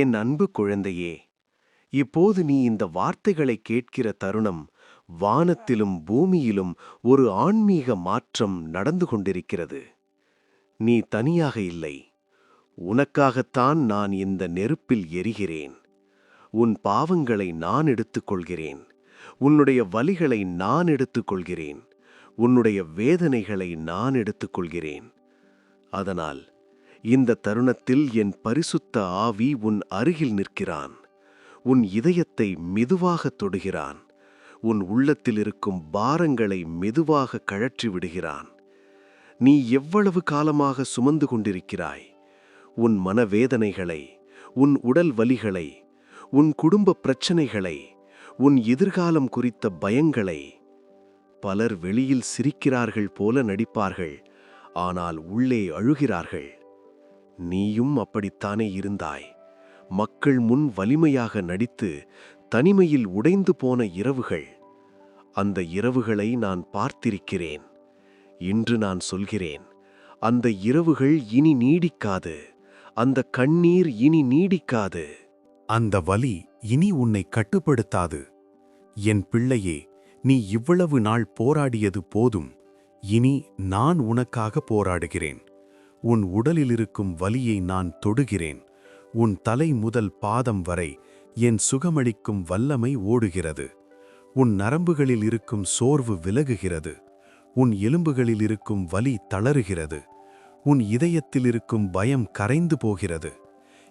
என் அன்பு குழந்தையே இப்போது நீ இந்த வார்த்தைகளை கேட்கிற தருணம் வானத்திலும் பூமியிலும் ஒரு ஆன்மீக மாற்றம் நடந்து கொண்டிருக்கிறது. நீ தனியாக இல்லை உனக்காகத்தான் நான் இந்த நெருப்பில் எரிகிறேன். உன் பாவங்களை நான் எடுத்துக்கொள்கிறேன். உன்னுடைய வலிகளை நான் எடுத்துக்கொள்கிறேன். உன்னுடைய வேதனைகளை நான் எடுத்துக்கொள்கிறேன். அதனால் இந்த தருணத்தில் என் பரிசுத்த ஆவி உன் அருகில் நிற்கிறான். உன் இதயத்தை மெதுவாகத் தொடுகிறான். உன் உள்ளத்தில் இருக்கும் பாரங்களை மெதுவாக கழற்றி விடுகிறான். நீ எவ்வளவு காலமாக சுமந்து கொண்டிருக்கிறாய்? உன் மனவேதனைகளை உன் உடல் வலிகளை உன் குடும்ப பிரச்சனைகளை உன் எதிர்காலம் குறித்த பயங்களை பலர் வெளியில் சிரிக்கிறார்கள் போல நடிப்பார்கள் ஆனால் உள்ளே அழுகிறார்கள். நீயும் அப்படித்தானே இருந்தாய். மக்கள் முன் வலிமையாக நடித்து தனிமையில் உடைந்து போன இரவுகள். அந்த இரவுகளை நான் பார்த்திருக்கிறேன். இன்று நான் சொல்கிறேன். அந்த இரவுகள் இனி நீடிக்காது. அந்த கண்ணீர் இனி நீடிக்காது. அந்த வலி இனி உன்னை கட்டுப்படுத்தாது. என் பிள்ளையே நீ இவ்வளவு நாள் போராடியது போதும். இனி நான் உனக்காக போராடுகிறேன். உன் உடலில் இருக்கும் வலியை நான் தொடுகிறேன். உன் தலை முதல் பாதம் வரை என் சுகமளிக்கும் வல்லமை ஓடுகிறது. உன் நரம்புகளில் இருக்கும் சோர்வு விலகுகிறது. உன் எலும்புகளில் இருக்கும் வலி தளறுகிறது உன் இதயத்தில் இருக்கும் பயம் கரைந்து போகிறது.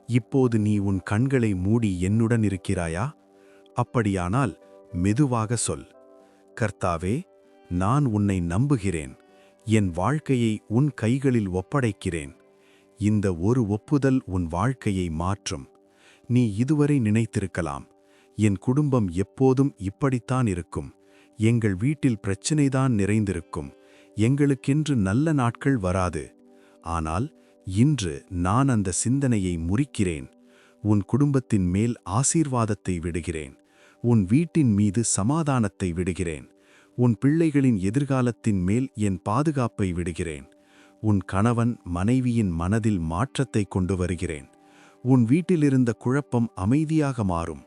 இப்போது நீ உன் கண்களை மூடி என்னுடன் இருக்கிறாயா? அப்படியானால் மெதுவாக சொல். கர்த்தாவே நான் உன்னை நம்புகிறேன். என் வாழ்க்கையை உன் கைகளில் ஒப்படைக்கிறேன். இந்த ஒரு ஒப்புதல் உன் வாழ்க்கையை மாற்றும். நீ இதுவரை நினைத்திருக்கலாம். என் குடும்பம் எப்போதும் இப்படித்தான் இருக்கும். எங்கள் வீட்டில் பிரச்சினைதான் நிறைந்திருக்கும். எங்களுக்கென்று நல்ல நாட்கள் வராது. ஆனால் இன்று நான் அந்த சிந்தனையை முறிக்கிறேன். உன் குடும்பத்தின் மேல் ஆசீர்வாதத்தை விடுகிறேன். உன் வீட்டின் மீது சமாதானத்தை விடுகிறேன். உன் பிள்ளைகளின் எதிர்காலத்தின் மேல் என் பாதுகாப்பை விடுகிறேன். உன் கணவன் மனைவியின் மனதில் மாற்றத்தை கொண்டு வருகிறேன். உன் வீட்டிலிருந்த குழப்பம் அமைதியாக மாறும்.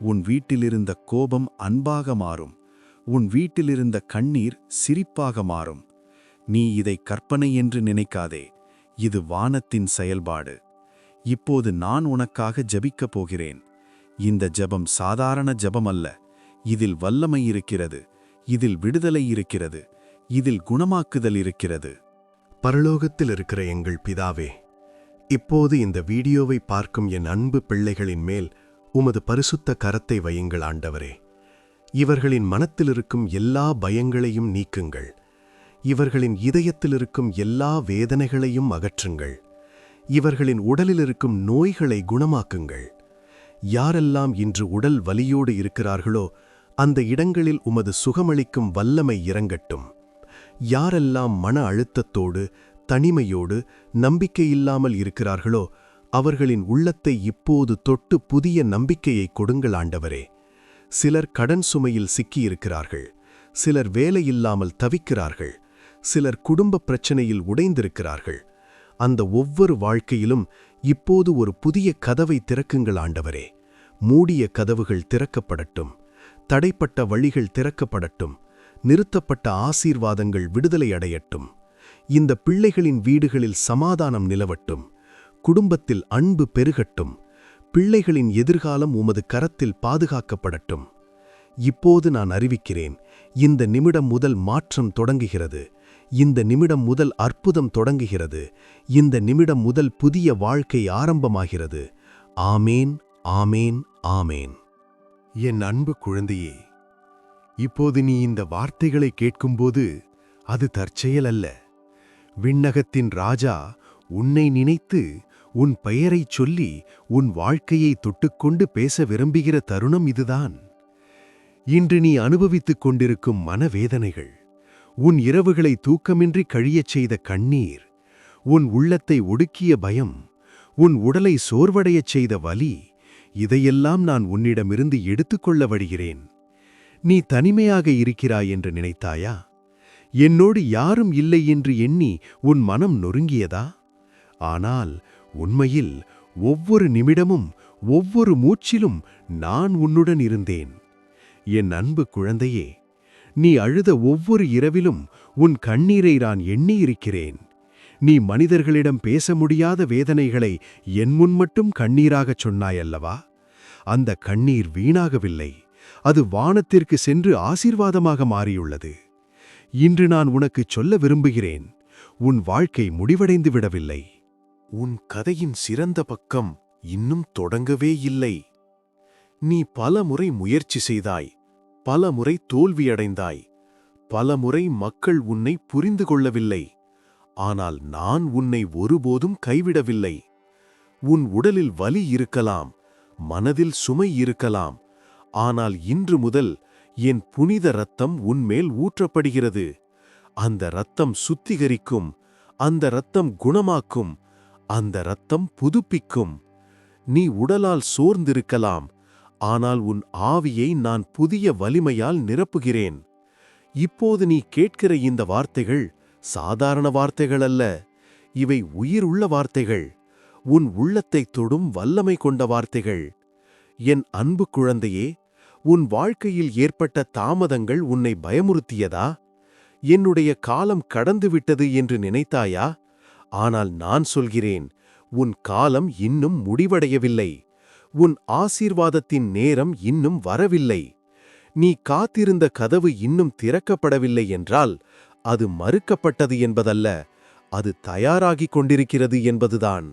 உன் வீட்டிலிருந்த கோபம் அன்பாக மாறும். உன் வீட்டிலிருந்த கண்ணீர் சிரிப்பாக மாறும். நீ இதை கற்பனை என்று நினைக்காதே. இது வானத்தின் செயல்பாடு. இப்போது நான் உனக்காக ஜபிக்கப் போகிறேன். இந்த ஜபம் சாதாரண ஜபமல்ல. அல்ல இதில் வல்லமை இருக்கிறது. இதில் விடுதலை இருக்கிறது இதில் குணமாக்குதல் இருக்கிறது. பரலோகத்தில் இருக்கிற எங்கள் பிதாவே இப்போது இந்த வீடியோவை பார்க்கும் என் அன்பு பிள்ளைகளின் மேல் உமது பரிசுத்த கரத்தை வையுங்கள் ஆண்டவரே. இவர்களின் மனத்தில் இருக்கும் எல்லா பயங்களையும் நீக்குங்கள். இவர்களின் இதயத்தில் இருக்கும் எல்லா வேதனைகளையும் அகற்றுங்கள். இவர்களின் உடலில் இருக்கும் நோய்களை குணமாக்குங்கள். யாரெல்லாம் இன்று உடல் வலியோடு இருக்கிறார்களோ அந்த இடங்களில் உமது சுகமளிக்கும் வல்லமை இறங்கட்டும் யாரெல்லாம் மன அழுத்தத்தோடு தனிமையோடு நம்பிக்கையில்லாமல் இருக்கிறார்களோ அவர்களின் உள்ளத்தை இப்போது தொட்டு புதிய நம்பிக்கையை கொடுங்கள் ஆண்டவரே. சிலர் கடன் சுமையில் சிக்கியிருக்கிறார்கள். சிலர் வேலையில்லாமல் தவிக்கிறார்கள். சிலர் குடும்ப பிரச்சனையில் உடைந்திருக்கிறார்கள். அந்த ஒவ்வொரு வாழ்க்கையிலும் இப்போது ஒரு புதிய கதவை திறக்குங்கள் ஆண்டவரே. மூடிய கதவுகள் திறக்கப்படட்டும். தடைப்பட்ட வழிகள் திறக்கப்படட்டும் நிறுத்தப்பட்ட ஆசீர்வாதங்கள் விடுதலை அடையட்டும். இந்த பிள்ளைகளின் வீடுகளில் சமாதானம் நிலவட்டும் குடும்பத்தில் அன்பு பெருகட்டும் பிள்ளைகளின் எதிர்காலம் உமது கரத்தில் பாதுகாக்கப்படட்டும். இப்போது நான் அறிவிக்கிறேன் இந்த நிமிடம் முதல் மாற்றம் தொடங்குகிறது இந்த நிமிடம் முதல் அற்புதம் தொடங்குகிறது இந்த நிமிடம் முதல் புதிய வாழ்க்கை ஆரம்பமாகிறது. ஆமேன் ஆமேன் ஆமேன். என் அன்பு குழந்தையே இப்போது நீ இந்த வார்த்தைகளை கேட்கும்போது அது தற்செயல் அல்ல. விண்ணகத்தின் ராஜா உன்னை நினைத்து உன் பெயரைச் சொல்லி உன் வாழ்க்கையை தொட்டுக்கொண்டு பேச விரும்புகிற தருணம் இதுதான். இன்று நீ அனுபவித்துக் கொண்டிருக்கும் மனவேதனைகள் உன் இரவுகளை தூக்கமின்றி கழியச் செய்த கண்ணீர் உன் உள்ளத்தை ஒடுக்கிய பயம் உன் உடலை சோர்வடையச் செய்த வலி இதையெல்லாம் நான் உன்னிடமிருந்து எடுத்துக்கொள்ள வழிகிறேன். நீ தனிமையாக இருக்கிறாய் என்று நினைத்தாயா? என்னோடு யாரும் இல்லை என்று எண்ணி உன் மனம் நொறுங்கியதா? ஆனால் உண்மையில் ஒவ்வொரு நிமிடமும் ஒவ்வொரு மூச்சிலும் நான் உன்னுடன் இருந்தேன். என் அன்பு குழந்தையே நீ அழுத ஒவ்வொரு இரவிலும் உன் கண்ணீரை நான் எண்ணியிருக்கிறேன். நீ மனிதர்களிடம் பேச முடியாத வேதனைகளை என் முன் மட்டும் கண்ணீராகச் சொன்னாயல்லவா? அந்த கண்ணீர் வீணாகவில்லை. அது வானத்திற்கு சென்று ஆசீர்வாதமாக மாறியுள்ளது. இன்று நான் உனக்குச் சொல்ல விரும்புகிறேன். உன் வாழ்க்கை முடிவடைந்து விடவில்லை. உன் கதையின் சிறந்த பக்கம் இன்னும் தொடங்கவே இல்லை. நீ பல முறை முயற்சி செய்தாய். பல முறை தோல்வியடைந்தாய். பல முறை மக்கள் உன்னை புரிந்து கொள்ளவில்லை. ஆனால் நான் உன்னை ஒருபோதும் கைவிடவில்லை. உன் உடலில் வலி இருக்கலாம். மனதில் சுமை இருக்கலாம். ஆனால் இன்று முதல் என் புனித ரத்தம் உன்மேல் ஊற்றப்படுகிறது. அந்த ரத்தம் சுத்திகரிக்கும் அந்த ரத்தம் குணமாக்கும் அந்த ரத்தம் புதுப்பிக்கும். நீ உடலால் சோர்ந்திருக்கலாம் ஆனால் உன் ஆவியை நான் புதிய வலிமையால் நிரப்புகிறேன். இப்போது நீ கேட்கிற இந்த வார்த்தைகள் சாதாரண வார்த்தைகள் அல்ல இவை உயிருள்ள வார்த்தைகள். உன் உள்ளத்தை தொடும் வல்லமை கொண்ட வார்த்தைகள். என் அன்பு குழந்தையே உன் வாழ்க்கையில் ஏற்பட்ட தாமதங்கள் உன்னை பயமுறுத்தியதா? என்னுடைய காலம் கடந்துவிட்டது என்று நினைத்தாயா? ஆனால் நான் சொல்கிறேன் உன் காலம் இன்னும் முடிவடையவில்லை. உன் ஆசீர்வாதத்தின் நேரம் இன்னும் வரவில்லை. நீ காத்திருந்த கதவு இன்னும் திறக்கப்படவில்லை என்றால் அது மறுக்கப்பட்டது என்பதல்ல அது தயாராகிக் கொண்டிருக்கிறது என்பதுதான்.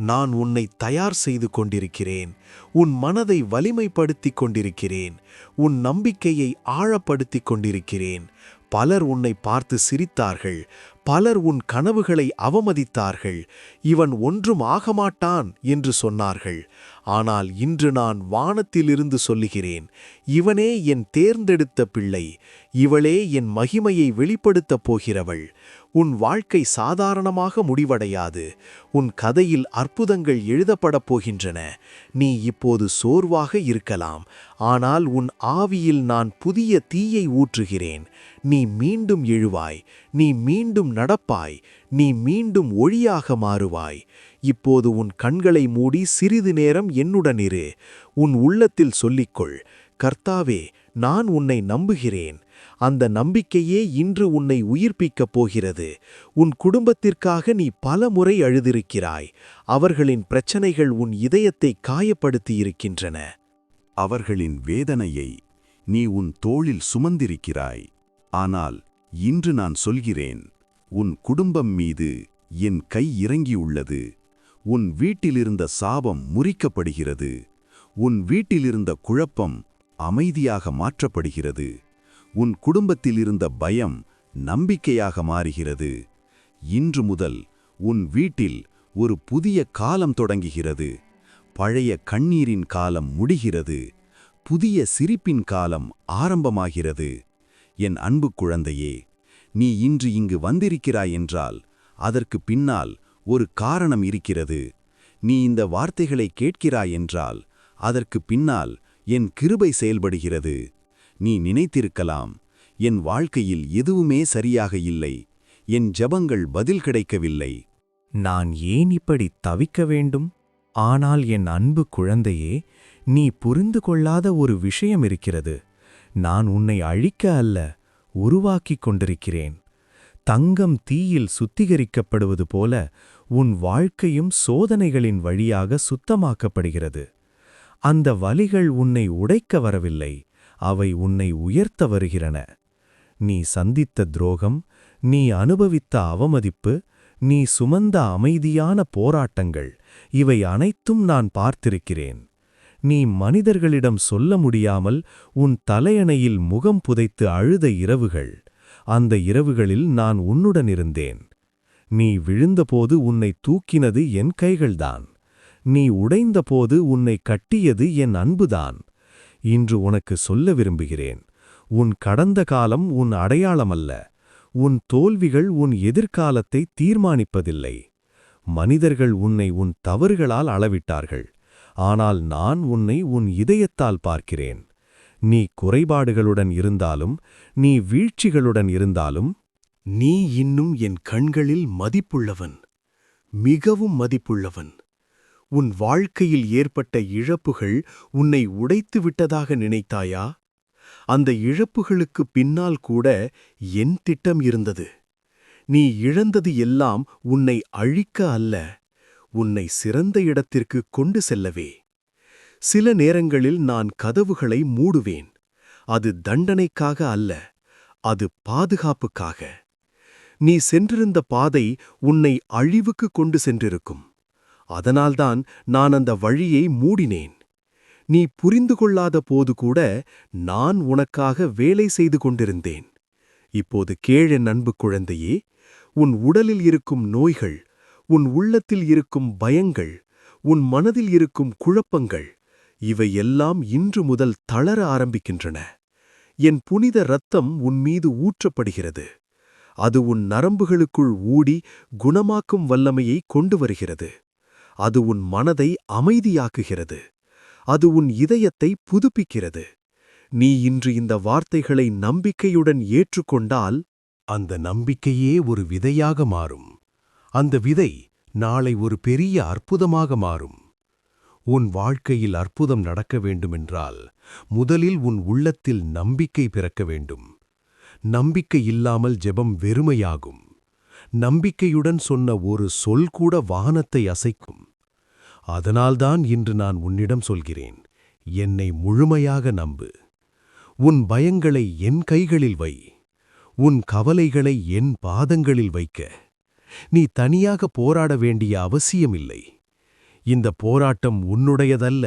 நான் உன்னை தயார் செய்து கொண்டிருக்கிறேன். உன் மனதை வலிமைப்படுத்திக் கொண்டிருக்கிறேன். உன் நம்பிக்கையை ஆழப்படுத்திக் கொண்டிருக்கிறேன். பலர் உன்னை பார்த்து சிரித்தார்கள். பலர் உன் கனவுகளை அவமதித்தார்கள். இவன் ஒன்றும் ஆகமாட்டான் என்று சொன்னார்கள். ஆனால் இன்று நான் வானத்திலிருந்து சொல்லுகிறேன். இவனே என் தேர்ந்தெடுத்த பிள்ளை. இவளே என் மகிமையை வெளிப்படுத்தப் போகிறவள். உன் வாழ்க்கை சாதாரணமாக முடிவடையாது. உன் கதையில் அற்புதங்கள் எழுதப்படப் போகின்றன. நீ இப்போது சோர்வாக இருக்கலாம். ஆனால் உன் ஆவியில் நான் புதிய தீயை ஊற்றுகிறேன். நீ மீண்டும் எழுவாய். நீ மீண்டும் நடப்பாய். நீ மீண்டும் ஒளியாக மாறுவாய். இப்போது உன் கண்களை மூடி சிறிது நேரம் என்னுடன் இரு. உன் உள்ளத்தில் சொல்லிக்கொள். கர்த்தாவே நான் உன்னை நம்புகிறேன். அந்த நம்பிக்கையே இன்று உன்னை உயிர்ப்பிக்கப் போகிறது. உன் குடும்பத்திற்காக நீ பல முறை அழுதிருக்கிறாய். அவர்களின் பிரச்சனைகள் உன் இதயத்தை காயப்படுத்தியிருக்கின்றன அவர்களின் வேதனையை நீ உன் தோளில் சுமந்திருக்கிறாய். ஆனால் இன்று நான் சொல்கிறேன் உன் குடும்பம் மீது என் கை இறங்கியுள்ளது உன் வீட்டிலிருந்த சாபம் முறிக்கப்படுகிறது. உன் வீட்டிலிருந்த குழப்பம் அமைதியாக மாற்றப்படுகிறது. உன் குடும்பத்திலிருந்த பயம் நம்பிக்கையாக மாறுகிறது. இன்று முதல் உன் வீட்டில் ஒரு புதிய காலம் தொடங்குகிறது. பழைய கண்ணீரின் காலம் முடிகிறது. புதிய சிரிப்பின் காலம் ஆரம்பமாகிறது. என் அன்பு குழந்தையே நீ இன்று இங்கு வந்திருக்கிறாய் என்றால் அதற்கு பின்னால் ஒரு காரணம் இருக்கிறது. நீ இந்த வார்த்தைகளை கேட்கிறாய் என்றால் அதற்கு பின்னால் என் கிருபை செயல்படுகிறது. நீ நினைத்திருக்கலாம். என் வாழ்க்கையில் எதுவுமே சரியாக இல்லை. என் ஜபங்கள் பதில் கிடைக்கவில்லை. நான் ஏன் இப்படி தவிக்க வேண்டும்? ஆனால் என் அன்பு குழந்தையே நீ புரிந்து கொள்ளாத ஒரு விஷயம் இருக்கிறது. நான் உன்னை அழிக்க அல்ல உருவாக்கிக் கொண்டிருக்கிறேன். தங்கம் தீயில் சுத்திகரிக்கப்படுவது போல உன் வாழ்க்கையும் சோதனைகளின் வழியாக சுத்தமாக்கப்படுகிறது. அந்த வலிகள் உன்னை உடைக்க வரவில்லை. அவை உன்னை உயர்த்த வருகிறன. நீ சந்தித்த துரோகம் நீ அனுபவித்த அவமதிப்பு நீ சுமந்த அமைதியான போராட்டங்கள் இவை அனைத்தும் நான் பார்த்திருக்கிறேன். நீ மனிதர்களிடம் சொல்ல முடியாமல் உன் தலையணையில் முகம் புதைத்து அழுத இரவுகள் அந்த இரவுகளில் நான் உன்னுடன் இருந்தேன். நீ விழுந்தபோது உன்னை தூக்கினது என் கைகள்தான். நீ உடைந்தபோது உன்னை கட்டியது என் அன்புதான். இன்று உனக்கு சொல்ல விரும்புகிறேன். உன் கடந்த காலம் உன் அடையாளமல்ல. உன் தோல்விகள் உன் எதிர்காலத்தை தீர்மானிப்பதில்லை. மனிதர்கள் உன்னை உன் தவறுகளால் அளவிட்டார்கள். ஆனால் நான் உன்னை உன் இதயத்தால் பார்க்கிறேன். நீ குறைபாடுகளுடன் இருந்தாலும் நீ வீழ்ச்சிகளுடன் இருந்தாலும் நீ இன்னும் என் கண்களில் மதிப்புள்ளவன். மிகவும் மதிப்புள்ளவன். உன் வாழ்க்கையில் ஏற்பட்ட இழப்புகள் உன்னை உடைத்து விட்டதாக நினைத்தாயா? அந்த இழப்புகளுக்கு பின்னால் கூட என் திட்டம் இருந்தது. நீ இழந்தது எல்லாம் உன்னை அழிக்க அல்ல உன்னை சிறந்த இடத்திற்கு கொண்டு செல்லவே. சில நேரங்களில் நான் கதவுகளை மூடுவேன். அது தண்டனைக்காக அல்ல அது பாதுகாப்புக்காக. நீ சென்றிருந்த பாதை உன்னை அழிவுக்கு கொண்டு சென்றிருக்கும். அதனால்தான் நான் அந்த வழியை மூடினேன். நீ புரிந்து கொள்ளாத போது கூட நான் உனக்காக வேலை செய்து கொண்டிருந்தேன். இப்போது கேழ நண்பு குழந்தையே உன் உடலில் இருக்கும் நோய்கள் உன் உள்ளத்தில் இருக்கும் பயங்கள் உன் மனதில் இருக்கும் குழப்பங்கள் இவை எல்லாம் இன்று முதல் தளர ஆரம்பிக்கின்றன. என் புனித ரத்தம் உன் மீது ஊற்றப்படுகிறது. அது உன் நரம்புகளுக்குள் ஊடி குணமாக்கும் வல்லமையை கொண்டு வருகிறது. அது உன் மனதை அமைதியாக்குகிறது. அது உன் இதயத்தை புதுப்பிக்கிறது. நீ இன்று இந்த வார்த்தைகளை நம்பிக்கையுடன் ஏற்றுக்கொண்டால் அந்த நம்பிக்கையே ஒரு விதையாக மாறும். அந்த விதை நாளை ஒரு பெரிய அற்புதமாக மாறும். உன் வாழ்க்கையில் அற்புதம் நடக்க வேண்டுமென்றால் முதலில் உன் உள்ளத்தில் நம்பிக்கை பிறக்க வேண்டும். நம்பிக்கை இல்லாமல் ஜெபம் வெறுமையாகும். நம்பிக்கையுடன் சொன்ன ஒரு சொல் கூட வானத்தை அசைக்கும். அதனால்தான் இன்று நான் உன்னிடம் சொல்கிறேன். என்னை முழுமையாக நம்பு. உன் பயங்களை என் கைகளில் வை. உன் கவலைகளை என் பாதங்களில் வைக்க. நீ தனியாக போராட வேண்டிய அவசியமில்லை. இந்த போராட்டம் உன்னுடையதல்ல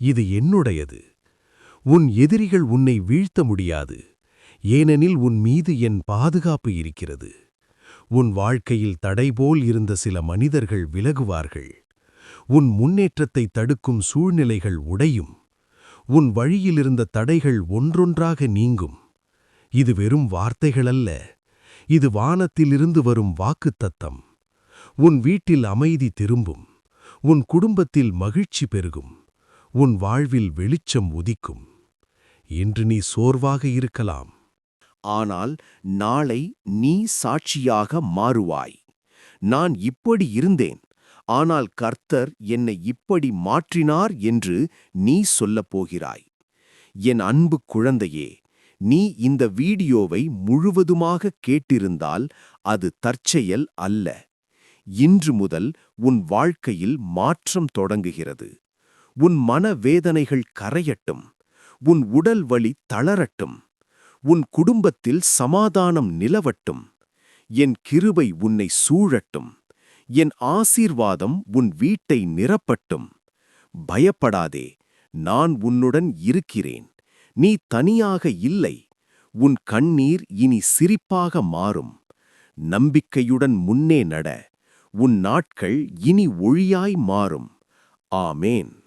இது என்னுடையது. உன் எதிரிகள் உன்னை வீழ்த்த முடியாது. ஏனெனில் உன் மீது என் பாதுகாப்பு இருக்கிறது. உன் வாழ்க்கையில் தடைபோல் இருந்த சில மனிதர்கள் விலகுவார்கள். உன் முன்னேற்றத்தை தடுக்கும் சூழ்நிலைகள் உடையும். உன் வழியிலிருந்த தடைகள் ஒன்றொன்றாக நீங்கும். இது வெறும் வார்த்தைகளல்ல. இது வானத்திலிருந்து வரும் வாக்குத்தத்தம். உன் வீட்டில் அமைதி திரும்பும். உன் குடும்பத்தில் மகிழ்ச்சி பெருகும். உன் வாழ்வில் வெளிச்சம் உதிக்கும். இன்று நீ சோர்வாக இருக்கலாம். ஆனால் நாளை நீ சாட்சியாக மாறுவாய். நான் இப்படி இருந்தேன். ஆனால் கர்த்தர் என்னை இப்படி மாற்றினார் என்று நீ சொல்லப் போகிறாய். என் அன்பு குழந்தையே நீ இந்த வீடியோவை முழுவதுமாக கேட்டிருந்தால் அது தற்செயல் அல்ல. இன்று முதல் உன் வாழ்க்கையில் மாற்றம் தொடங்குகிறது. உன் மனவேதனைகள் கரையட்டும். உன் உடல் வலி தளரட்டும். உன் குடும்பத்தில் சமாதானம் நிலவட்டும். என் கிருபை உன்னை சூழட்டும். என் ஆசீர்வாதம் உன் வீட்டை நிரப்பட்டும். பயப்படாதே நான் உன்னுடன் இருக்கிறேன். நீ தனியாக இல்லை. உன் கண்ணீர் இனி சிரிப்பாக மாறும். நம்பிக்கையுடன் முன்னே நட. உன் நாட்கள் இனி ஒளியாய் மாறும். ஆமேன்.